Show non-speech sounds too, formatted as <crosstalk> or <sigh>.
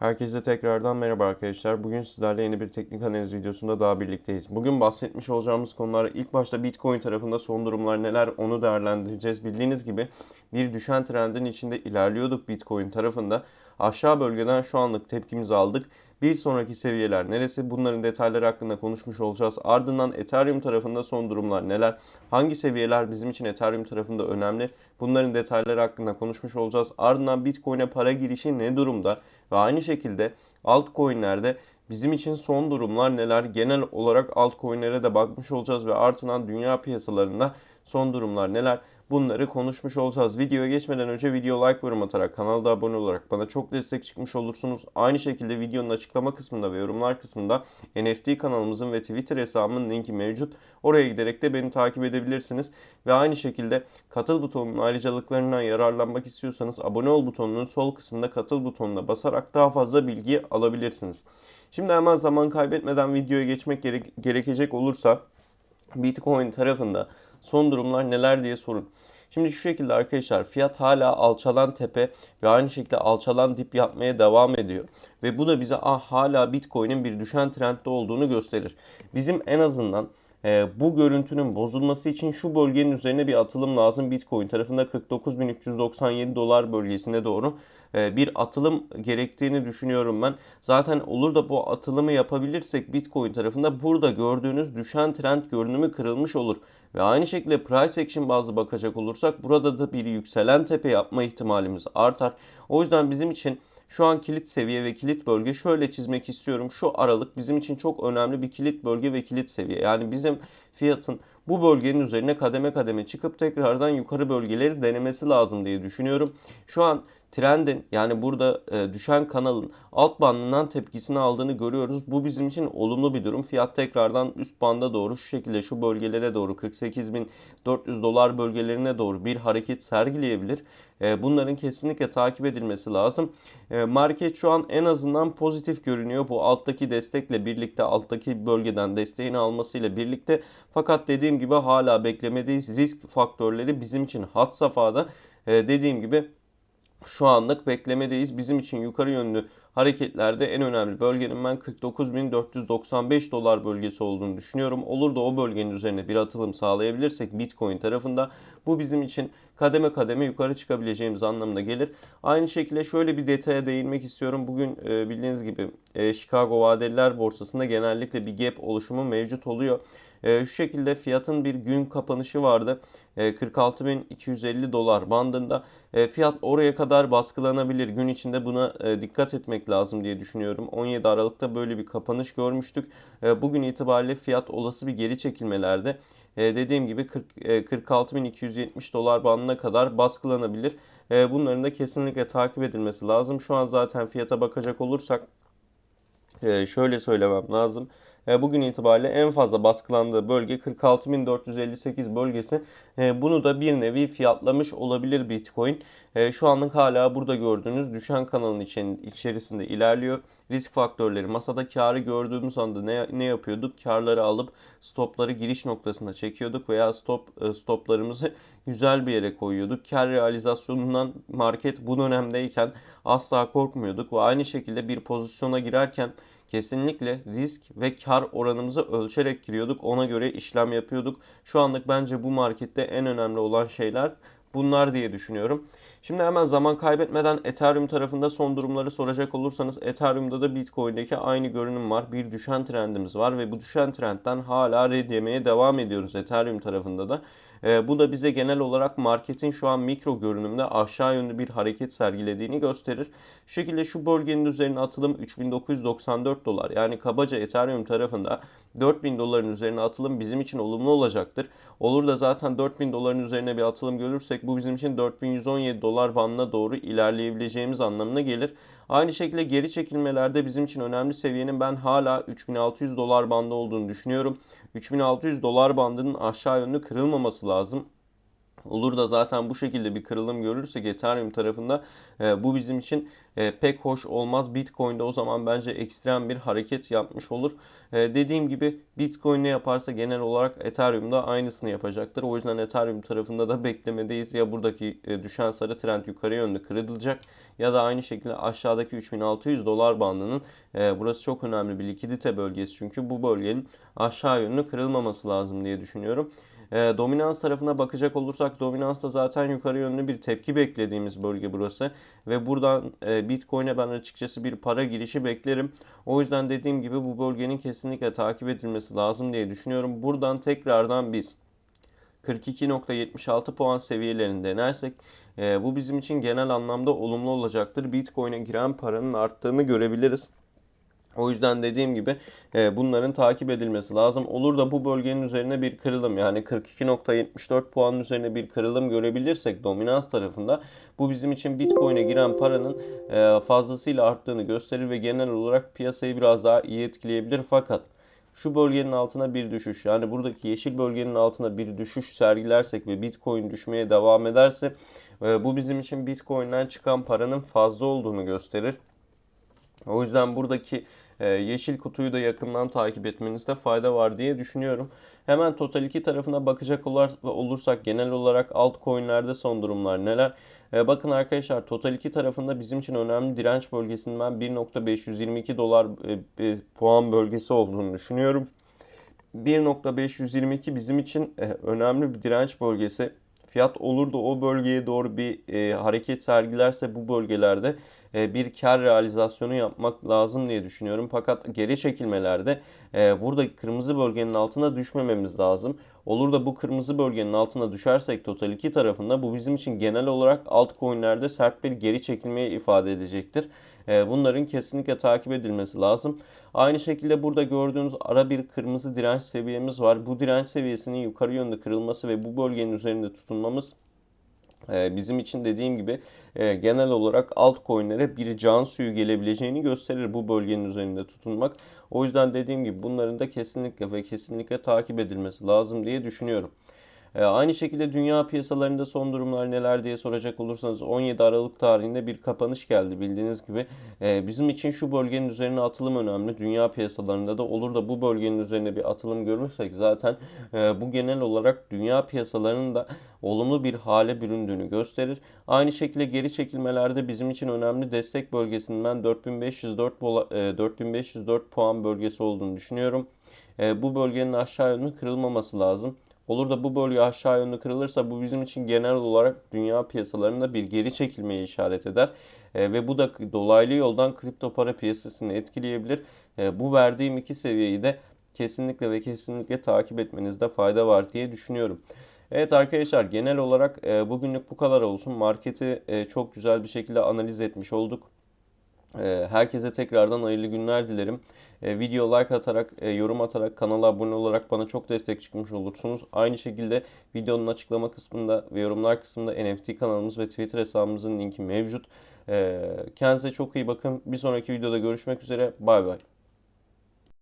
Herkese tekrardan merhaba arkadaşlar. Bugün sizlerle yeni bir teknik analiz videosunda daha birlikteyiz. Bugün bahsetmiş olacağımız konular ilk başta Bitcoin tarafında son durumlar neler onu değerlendireceğiz. Bildiğiniz gibi bir düşen trendin içinde ilerliyorduk Bitcoin tarafında. Aşağı bölgeden şu anlık tepkimizi aldık. Bir sonraki seviyeler neresi? Bunların detayları hakkında konuşmuş olacağız. Ardından Ethereum tarafında son durumlar neler? Hangi seviyeler bizim için Ethereum tarafında önemli? Bunların detayları hakkında konuşmuş olacağız. Ardından Bitcoin'e para girişi ne durumda? Ve aynı şekilde altcoin'lerde bizim için son durumlar neler? Genel olarak altcoin'lere de bakmış olacağız ve artılan dünya piyasalarında son durumlar neler? Bunları konuşmuş olacağız. Videoya geçmeden önce video like yorum atarak kanalda abone olarak bana çok destek çıkmış olursunuz. Aynı şekilde videonun açıklama kısmında ve yorumlar kısmında NFT kanalımızın ve Twitter hesabımın linki mevcut. Oraya giderek de beni takip edebilirsiniz. Ve aynı şekilde katıl butonunun ayrıcalıklarından yararlanmak istiyorsanız abone ol butonunun sol kısmında katıl butonuna basarak daha fazla bilgi alabilirsiniz. Şimdi hemen zaman kaybetmeden videoya geçmek gerek- gerekecek olursa Bitcoin tarafında son durumlar neler diye sorun. Şimdi şu şekilde arkadaşlar fiyat hala alçalan tepe ve aynı şekilde alçalan dip yapmaya devam ediyor. Ve bu da bize ah hala Bitcoin'in bir düşen trendde olduğunu gösterir. Bizim en azından e, bu görüntünün bozulması için şu bölgenin üzerine bir atılım lazım. Bitcoin tarafında 49.397 dolar bölgesine doğru e, bir atılım gerektiğini düşünüyorum ben. Zaten olur da bu atılımı yapabilirsek Bitcoin tarafında burada gördüğünüz düşen trend görünümü kırılmış olur. Ve aynı şekilde price action bazlı bakacak olursak burada da bir yükselen tepe yapma ihtimalimiz artar. O yüzden bizim için şu an kilit seviye ve kilit bölge şöyle çizmek istiyorum. Şu aralık bizim için çok önemli bir kilit bölge ve kilit seviye. Yani bizim fiyatın bu bölgenin üzerine kademe kademe çıkıp tekrardan yukarı bölgeleri denemesi lazım diye düşünüyorum. Şu an trendin yani burada e, düşen kanalın alt bandından tepkisini aldığını görüyoruz. Bu bizim için olumlu bir durum. Fiyat tekrardan üst banda doğru şu şekilde şu bölgelere doğru 48.400 dolar bölgelerine doğru bir hareket sergileyebilir. E, bunların kesinlikle takip edilmesi lazım. E, market şu an en azından pozitif görünüyor. Bu alttaki destekle birlikte alttaki bölgeden desteğini almasıyla birlikte. Fakat dediğim gibi hala beklemedeyiz. Risk faktörleri bizim için hat safhada. Dediğim gibi şu anlık beklemedeyiz. Bizim için yukarı yönlü hareketlerde en önemli bölgenin ben 49.495 dolar bölgesi olduğunu düşünüyorum. Olur da o bölgenin üzerine bir atılım sağlayabilirsek Bitcoin tarafında bu bizim için kademe kademe yukarı çıkabileceğimiz anlamına gelir. Aynı şekilde şöyle bir detaya değinmek istiyorum. Bugün e, bildiğiniz gibi e, Chicago vadeliler borsasında genellikle bir gap oluşumu mevcut oluyor. E, şu şekilde fiyatın bir gün kapanışı vardı. E, 46.250 dolar bandında. Fiyat oraya kadar baskılanabilir. Gün içinde buna dikkat etmek lazım diye düşünüyorum. 17 Aralık'ta böyle bir kapanış görmüştük. E, bugün itibariyle fiyat olası bir geri çekilmelerde. E, dediğim gibi 40, e, 46.270 dolar bandına kadar baskılanabilir. Bunların da kesinlikle takip edilmesi lazım. Şu an zaten fiyata bakacak olursak şöyle söylemem lazım. E, bugün itibariyle en fazla baskılandığı bölge 46.458 bölgesi. E, bunu da bir nevi fiyatlamış olabilir Bitcoin. E, şu anlık hala burada gördüğünüz düşen kanalın içerisinde ilerliyor. Risk faktörleri masada karı gördüğümüz anda ne, ne yapıyorduk? Karları alıp stopları giriş noktasına çekiyorduk veya stop stoplarımızı <laughs> güzel bir yere koyuyorduk. Kar realizasyonundan market bu dönemdeyken asla korkmuyorduk ve aynı şekilde bir pozisyona girerken kesinlikle risk ve kar oranımızı ölçerek giriyorduk. Ona göre işlem yapıyorduk. Şu anlık bence bu markette en önemli olan şeyler bunlar diye düşünüyorum. Şimdi hemen zaman kaybetmeden Ethereum tarafında son durumları soracak olursanız Ethereum'da da Bitcoin'deki aynı görünüm var. Bir düşen trendimiz var ve bu düşen trendten hala red yemeye devam ediyoruz Ethereum tarafında da. E, bu da bize genel olarak marketin şu an mikro görünümde aşağı yönlü bir hareket sergilediğini gösterir. Şu şekilde şu bölgenin üzerine atılım 3994 dolar. Yani kabaca Ethereum tarafında 4000 doların üzerine atılım bizim için olumlu olacaktır. Olur da zaten 4000 doların üzerine bir atılım görürsek bu bizim için 4117 dolar bandına doğru ilerleyebileceğimiz anlamına gelir. Aynı şekilde geri çekilmelerde bizim için önemli seviyenin ben hala 3600 dolar bandı olduğunu düşünüyorum. 3600 dolar bandının aşağı yönlü kırılmaması lazım. Olur da zaten bu şekilde bir kırılım görürsek Ethereum tarafında e, bu bizim için e, pek hoş olmaz. Bitcoin'de o zaman bence ekstrem bir hareket yapmış olur. E, dediğim gibi Bitcoin ne yaparsa genel olarak Ethereum'da aynısını yapacaktır. O yüzden Ethereum tarafında da beklemedeyiz. Ya buradaki e, düşen sarı trend yukarı yönlü kırılacak ya da aynı şekilde aşağıdaki 3600 dolar bandının e, burası çok önemli bir likidite bölgesi çünkü bu bölgenin aşağı yönlü kırılmaması lazım diye düşünüyorum. E, dominans tarafına bakacak olursak dominansta zaten yukarı yönlü bir tepki beklediğimiz bölge burası ve buradan e, Bitcoin'e ben açıkçası bir para girişi beklerim. O yüzden dediğim gibi bu bölgenin kesinlikle takip edilmesi lazım diye düşünüyorum. Buradan tekrardan biz 42.76 puan seviyelerini denersek e, bu bizim için genel anlamda olumlu olacaktır. Bitcoin'e giren paranın arttığını görebiliriz. O yüzden dediğim gibi e, bunların takip edilmesi lazım. Olur da bu bölgenin üzerine bir kırılım yani 42.74 puanın üzerine bir kırılım görebilirsek dominans tarafında bu bizim için Bitcoin'e giren paranın e, fazlasıyla arttığını gösterir ve genel olarak piyasayı biraz daha iyi etkileyebilir. Fakat şu bölgenin altına bir düşüş yani buradaki yeşil bölgenin altına bir düşüş sergilersek ve Bitcoin düşmeye devam ederse e, bu bizim için Bitcoin'den çıkan paranın fazla olduğunu gösterir. O yüzden buradaki yeşil kutuyu da yakından takip etmenizde fayda var diye düşünüyorum. Hemen Total 2 tarafına bakacak olursak genel olarak altcoin'lerde son durumlar neler? E, bakın arkadaşlar Total 2 tarafında bizim için önemli direnç bölgesinden 1.522 dolar e, puan bölgesi olduğunu düşünüyorum. 1.522 bizim için önemli bir direnç bölgesi fiyat olur da o bölgeye doğru bir e, hareket sergilerse bu bölgelerde e, bir kar realizasyonu yapmak lazım diye düşünüyorum. Fakat geri çekilmelerde e, burada kırmızı bölgenin altına düşmememiz lazım. Olur da bu kırmızı bölgenin altına düşersek Total 2 tarafında bu bizim için genel olarak altcoin'lerde sert bir geri çekilmeyi ifade edecektir. E, bunların kesinlikle takip edilmesi lazım. Aynı şekilde burada gördüğünüz ara bir kırmızı direnç seviyemiz var. Bu direnç seviyesinin yukarı yönde kırılması ve bu bölgenin üzerinde tutunmamız e, bizim için dediğim gibi e, genel olarak altcoin'lere bir can suyu gelebileceğini gösterir bu bölgenin üzerinde tutunmak. O yüzden dediğim gibi bunların da kesinlikle ve kesinlikle takip edilmesi lazım diye düşünüyorum. E, aynı şekilde dünya piyasalarında son durumlar neler diye soracak olursanız 17 Aralık tarihinde bir kapanış geldi bildiğiniz gibi. E, bizim için şu bölgenin üzerine atılım önemli. Dünya piyasalarında da olur da bu bölgenin üzerine bir atılım görürsek zaten e, bu genel olarak dünya piyasalarının da olumlu bir hale büründüğünü gösterir. Aynı şekilde geri çekilmelerde bizim için önemli destek bölgesinden 4504 4504 puan bölgesi olduğunu düşünüyorum. Bu bölgenin aşağı yönlü kırılmaması lazım. Olur da bu bölge aşağı yönlü kırılırsa bu bizim için genel olarak dünya piyasalarında bir geri çekilmeyi işaret eder. E, ve bu da dolaylı yoldan kripto para piyasasını etkileyebilir. E, bu verdiğim iki seviyeyi de kesinlikle ve kesinlikle takip etmenizde fayda var diye düşünüyorum. Evet arkadaşlar genel olarak e, bugünlük bu kadar olsun. Marketi e, çok güzel bir şekilde analiz etmiş olduk. Ee, herkese tekrardan hayırlı günler dilerim. Ee, video like atarak, e, yorum atarak, kanala abone olarak bana çok destek çıkmış olursunuz. Aynı şekilde videonun açıklama kısmında ve yorumlar kısmında NFT kanalımız ve Twitter hesabımızın linki mevcut. Ee, kendinize çok iyi bakın. Bir sonraki videoda görüşmek üzere. Bay bay.